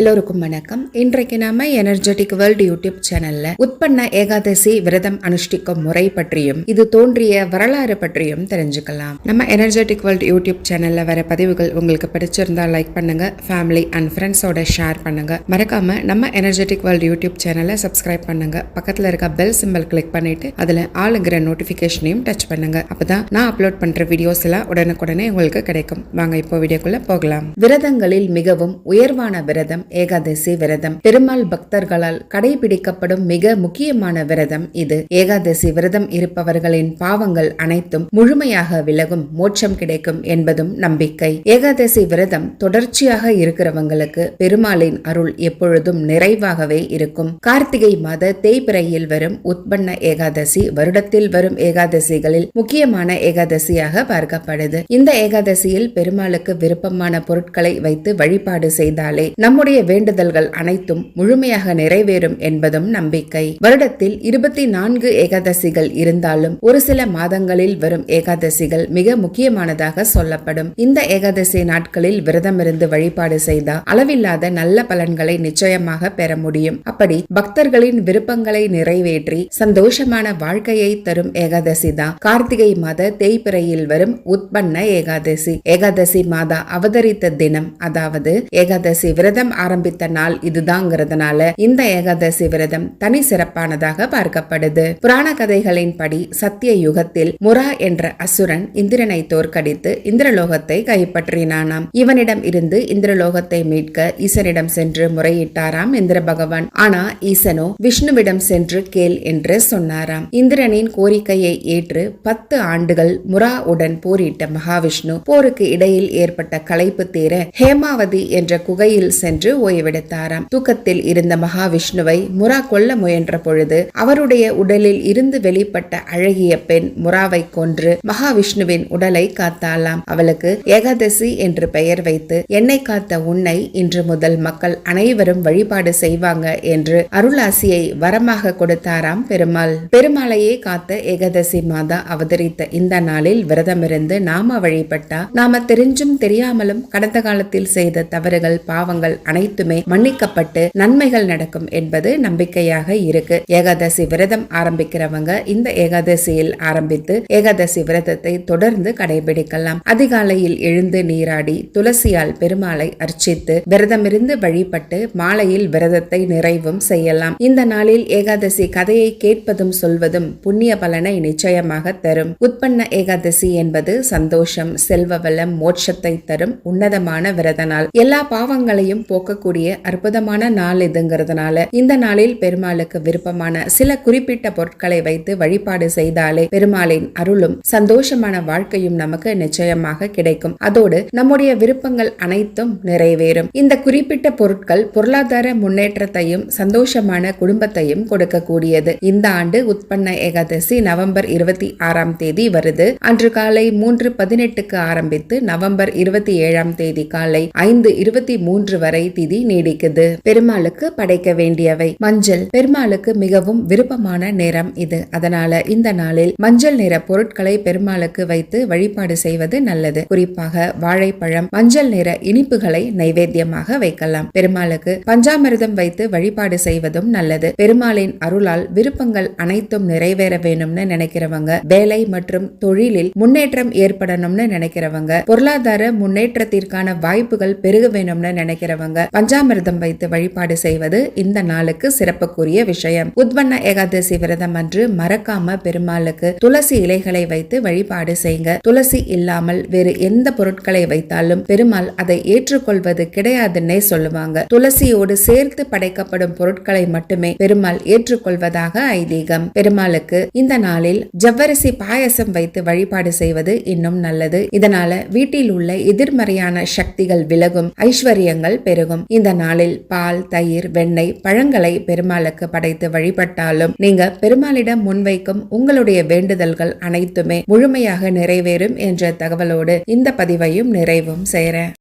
எல்லோருக்கும் வணக்கம். இன்றைக்கு நாம எனர்ஜெட்டிக் வேர்ல்டு யூடியூப் சேனல்ல உட்பண்ண ஏகாதசி விரதம் அனுஷ்டிக்கும் முறை பற்றியும் இது தோன்றிய வரலாறு பற்றியும் தெரிஞ்சுக்கலாம். நம்ம எனர்ஜெட்டிக் வேர்ல்டு யூடியூப் சேனல்ல வர பதிவுகள் உங்களுக்கு பிடிச்சிருந்தா லைக் பண்ணுங்க ஃபேமிலி அண்ட் ஃப்ரெண்ட்ஸோட ஷேர் பண்ணுங்க. மறக்காம நம்ம எனர்ஜெட்டிக் வேர்ல்டு யூடியூப் சேனலை சப்ஸ்கிரைப் பண்ணுங்க. பக்கத்துல இருக்க பெல் சிம்பிள் கிளிக் பண்ணிட்டு அதுல ஆளுங்கிற நோட்டிபிகேஷனையும் டச் பண்ணுங்க. அப்பதான் நான் அப்லோட் பண்ற வீடியோஸ் எல்லாம் உடனுக்குடனே உங்களுக்கு கிடைக்கும். வாங்க இப்போ வீடியோக்குள்ள போகலாம். விரதங்களில் மிகவும் உயர்வான விரதம் ஏகாதசி விரதம். பெருமாள் பக்தர்களால் கடைபிடிக்கப்படும் மிக முக்கியமான விரதம் இது. ஏகாதசி விரதம் இருப்பவர்களின் பாவங்கள் அனைத்தும் முழுமையாக விலகும் மோட்சம் கிடைக்கும் என்பதும் நம்பிக்கை. ஏகாதசி விரதம் தொடர்ச்சியாக இருக்கிறவங்களுக்கு பெருமாளின் அருள் எப்பொழுதும் நிறைவாகவே இருக்கும். கார்த்திகை மாத தேய்பிரையில் வரும் உத்பன்ன ஏகாதசி வருடத்தில் வரும் ஏகாதசிகளில் முக்கியமான ஏகாதசியாக பார்க்கப்படுது. இந்த ஏகாதசியில் பெருமாளுக்கு விருப்பமான பொருட்களை வைத்து வழிபாடு செய்தாலே நம்முடைய வேண்டுதல்கள் அனைத்தும் முழுமையாக நிறைவேறும் என்பதும் நம்பிக்கை. வருடத்தில் இருபத்தி நான்கு ஏகாதசிகள் இருந்தாலும் ஒரு சில மாதங்களில் வரும் ஏகாதசிகள் மிக முக்கியமானதாக சொல்லப்படும். இந்த ஏகாதசி நாட்களில் விரதமிருந்து வழிபாடு செய்தா அளவில்லாத நல்ல பலன்களை நிச்சயமாக பெற முடியும். அப்படி பக்தர்களின் விருப்பங்களை நிறைவேற்றி சந்தோஷமான வாழ்க்கையை தரும் ஏகாதசி தான். கார்த்திகை மாத தேய்பிறையில் வரும் உட்பண்ண ஏகாதசி. ஏகாதசி மாதா அவதரித்த தினம் அதாவது ஏகாதசி விரதம் ஆரம்பித்த நாள் இதுதாங்கிறதுனால இந்த ஏகாதசி விரதம் தனி சிறப்பானதாக பார்க்கப்படுது. புராண கதைகளின்படி சத்திய யுகத்தில் முரா என்ற அசுரன் இந்திரனை தோற்கடித்து இந்திரலோகத்தை கைப்பற்றினானாம். இவனிடம் இருந்து இந்திரலோகத்தை மீட்க ஈசனிடம் சென்று முறையிட்டாராம் இந்திர பகவான் ஆனா ஈசனோ விஷ்ணுவிடம் சென்று கேள் என்று சொன்னாராம். இந்திரனின் கோரிக்கையை ஏற்று பத்து ஆண்டுகள் முரா உடன் போரிட்ட மகாவிஷ்ணு போருக்கு இடையில் ஏற்பட்ட களைப்பு தீர ஹேமாவதி என்ற குகையில் சென்று ஓய்வெடுத்தாராம். தூக்கத்தில் இருந்த மகாவிஷ்ணுவை முரா கொல்ல முயன்ற பொழுது அவருடைய உடலில் இருந்து வெளிப்பட்ட அழகிய பெண் முராவை கொன்று மகாவிஷ்ணுவின் உடலை காத்தாளாம். அவளுக்கு ஏகாதசி என்று பெயர் வைத்து என்னை காத்த உன்னை இன்று முதல் மக்கள் அனைவரும் வழிபாடு செய்வாங்க என்று அருளாசியை வரமாக கொடுத்தாராம் பெருமாள். பெருமாளையே காத்த ஏகாதசி மாதா அவதரித்த இந்த நாளில் விரதமிருந்து நாம வழிபட்டா நாம தெரிஞ்சும் தெரியாமலும் கடந்த காலத்தில் செய்த தவறுகள் பாவங்கள் அனை அனைத்துமே மன்னிக்கப்பட்டு நன்மைகள் நடக்கும் என்பது நம்பிக்கையாக இருக்கு. ஏகாதசி விரதம் ஆரம்பிக்கிறவங்க இந்த ஏகாதசியில் ஆரம்பித்து ஏகாதசி விரதத்தை தொடர்ந்து கடைபிடிக்கலாம். அதிகாலையில் எழுந்து நீராடி துளசியால் பெருமாளை அர்ச்சித்து விரதமிருந்து வழிபட்டு மாலையில் விரதத்தை நிறைவும் செய்யலாம். இந்த நாளில் ஏகாதசி கதையை கேட்பதும் சொல்வதும் புண்ணிய பலனை நிச்சயமாக தரும். உட்பண்ண ஏகாதசி என்பது சந்தோஷம் செல்வ வளம் மோட்சத்தை தரும் உன்னதமான விரத நாள் எல்லா பாவங்களையும் பார்க்கக்கூடிய அற்புதமான நாள் இதுங்கிறதுனால இந்த நாளில் பெருமாளுக்கு விருப்பமான சில குறிப்பிட்ட பொருட்களை வைத்து வழிபாடு செய்தாலே பெருமாளின் அருளும் சந்தோஷமான வாழ்க்கையும் நமக்கு நிச்சயமாக கிடைக்கும். அதோடு நம்முடைய விருப்பங்கள் அனைத்தும் நிறைவேறும். இந்த குறிப்பிட்ட பொருட்கள் பொருளாதார முன்னேற்றத்தையும் சந்தோஷமான குடும்பத்தையும் கொடுக்கக்கூடியது. இந்த ஆண்டு உட்பண்ண ஏகாதசி நவம்பர் இருபத்தி ஆறாம் தேதி வருது. அன்று காலை மூன்று பதினெட்டுக்கு ஆரம்பித்து நவம்பர் இருபத்தி ஏழாம் தேதி காலை ஐந்து இருபத்தி மூன்று வரை திதி நீடிக்குது. பெருமாளுக்கு படைக்க வேண்டியவை. மஞ்சள். பெருமாளுக்கு மிகவும் விருப்பமான நிறம் இது. அதனால இந்த நாளில் மஞ்சள் நிற பொருட்களை பெருமாளுக்கு வைத்து வழிபாடு செய்வது நல்லது. குறிப்பாக வாழைப்பழம் மஞ்சள் நிற இனிப்புகளை நைவேத்தியமாக வைக்கலாம். பெருமாளுக்கு பஞ்சாமிர்தம் வைத்து வழிபாடு செய்வதும் நல்லது. பெருமாளின் அருளால் விருப்பங்கள் அனைத்தும் நிறைவேற வேணும்னு நினைக்கிறவங்க வேலை மற்றும் தொழிலில் முன்னேற்றம் ஏற்படணும்னு நினைக்கிறவங்க பொருளாதார முன்னேற்றத்திற்கான வாய்ப்புகள் பெருக வேணும்னு நினைக்கிறவங்க பஞ்சாமிர்தம் வைத்து வழிபாடு செய்வது இந்த நாளுக்கு சிறப்புக்குரிய விஷயம். உத்வண்ண ஏகாதசி விரதம் அன்று மறக்காம பெருமாளுக்கு துளசி இலைகளை வைத்து வழிபாடு செய்யுங்க துளசி இல்லாமல் வேறு எந்த பொருட்களை வைத்தாலும் பெருமாள் அதை ஏற்றுக்கொள்வது கிடையாதுன்னே சொல்லுவாங்க. துளசியோடு சேர்த்து படைக்கப்படும் பொருட்களை மட்டுமே பெருமாள் ஏற்றுக்கொள்வதாக ஐதீகம். பெருமாளுக்கு இந்த நாளில் ஜவ்வரிசி பாயசம் வைத்து வழிபாடு செய்வது இன்னும் நல்லது. இதனால வீட்டில் உள்ள எதிர்மறையான சக்திகள் விலகும் ஐஸ்வர்யங்கள் பெருகும். இந்த நாளில் பால் தயிர் வெண்ணெய் பழங்களை பெருமாளுக்கு படைத்து வழிபட்டாலும் நீங்க பெருமாளிடம் முன்வைக்கும் உங்களுடைய வேண்டுதல்கள் அனைத்துமே முழுமையாக நிறைவேறும் என்ற தகவலோடு இந்த பதிவையும் நிறைவும் செய்கிறேன்